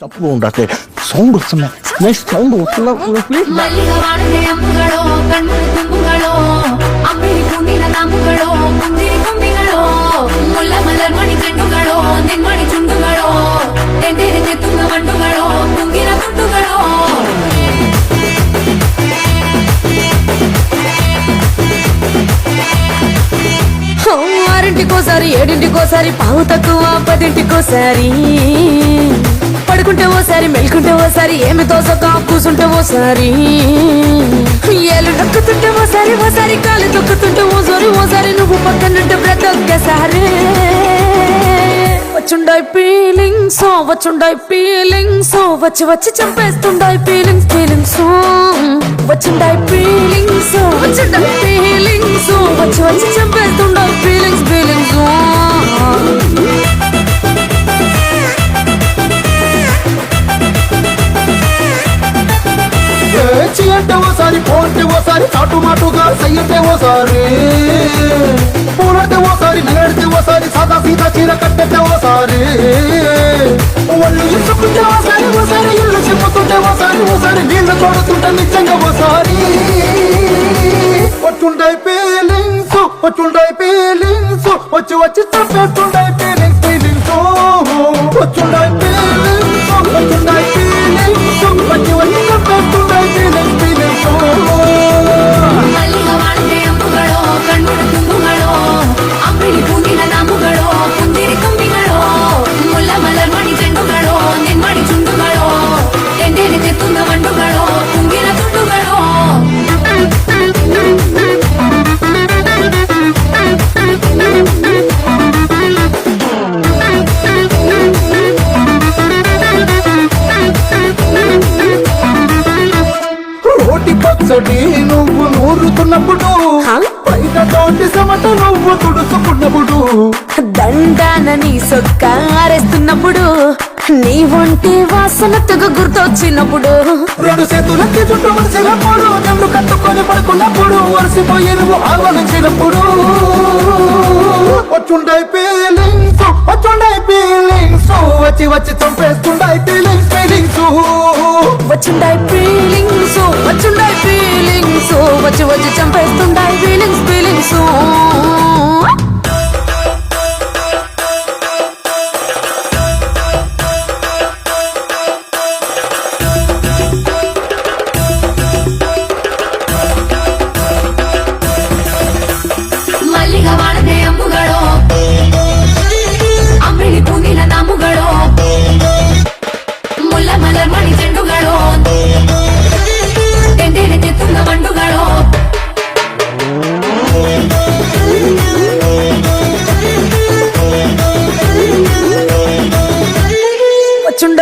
తప్పుగా ఉండట్లే సౌండ్ వస్తున్నాయి నెక్స్ట్ సౌండ్ వస్తున్నా ప్లీజ్ ಮಲ್ಲಿಗ ವಾಣದೆ ಅಂಬುಗಳೋ ಕಣ್ಮುಳು ತುಂಬುಗಳೋ ಅಂಬಿಳಿ ಪುಣ್ಣಿನ ನಾಮುಗಳೋ ಮುಂದಿರಿ ಕೊಂಬಿಗಳೋ ಮುಲ್ಲ ಮಲರ್ ಮಣಿ ಚೆಂಡುಗಳೋ ನಿನ್ಮಣಿ ಚುಂಡುಗಳೋ ತೆಂಡೆರೆ ತುಂಗ ಮಂಡುಗಳೋ ಮುಂಗಿನ ತುಂಡುಗಳೋ ఆరింటికోసారి ఏడింటికోసారి పావు తక్కువ పదింటికోసారి పడుకుంటే ఓసారి మెల్కుంటే ఓసారి ఏమి దోశ కూసుంటే ఓసారి. ఏళ్ళు నొక్కుతుంటే ఓసారి ఓసారి కాలు తొక్కుతుంటే ఓసారి ఓసారి నువ్వు పక్కనుంటే బ్రత్ ఒక్కసారి. వచ్చుండాయి ఫీలింగ్స్ వచ్చుండాయి ఫీలింగ్స్ వచ్చి వచ్చి చంపేస్తుండాయి ఫీలింగ్స్ ఫీలింగ్స్ వచ్చుండాయి ఫీలింగ్స్ వచ్చుండాయి ఫీలింగ్స్ వచ్చి వచ్చి చంపేస్తుండాయి ఫీలింగ్స్ ఫీలింగ్స్ చి అంటే ఓసారి పోంటే ఓసారి చాటు చెయ్యంటే ఓసారి. పూలంటే ఓసారి నగడితే ఓసారి సాదా సీదా చీర కట్టెట్టే ఓసారి. ఒళ్ళు ఇచ్చుకుంటే ఓసారి ఓసారి ఇల్లు చెప్పుతుంటే ఓసారి ఓసారి నీళ్ళు చూడుతుంటే నిజంగా ఓసారి. వచ్చుంటాయి ఫీలింగ్స్ వచ్చుంటాయి ఫీలింగ్స్ వచ్చి వచ్చి చెప్పేస్తుంటాయి ఫీలింగ్స్ ఫీలింగ్స్ పచ్చడి నువ్వు నూరుతున్నప్పుడు తోటి సమట నువ్వు తుడుచుకున్నప్పుడు దండాన నీ సొక్క ఆరేస్తున్నప్పుడు నీ ఒంటి వాసన తెగ గుర్తొచ్చినప్పుడు. రెండు చేతులకి చుట్టూ మనిషినప్పుడు నన్ను కట్టుకొని పడుకున్నప్పుడు వలసిపోయి నువ్వు ఆలోచించినప్పుడు వచ్చుండై వచ్చి వచ్చి చంపేస్తుండాయి ఫీలింగ్స్ ఫీలింగ్స్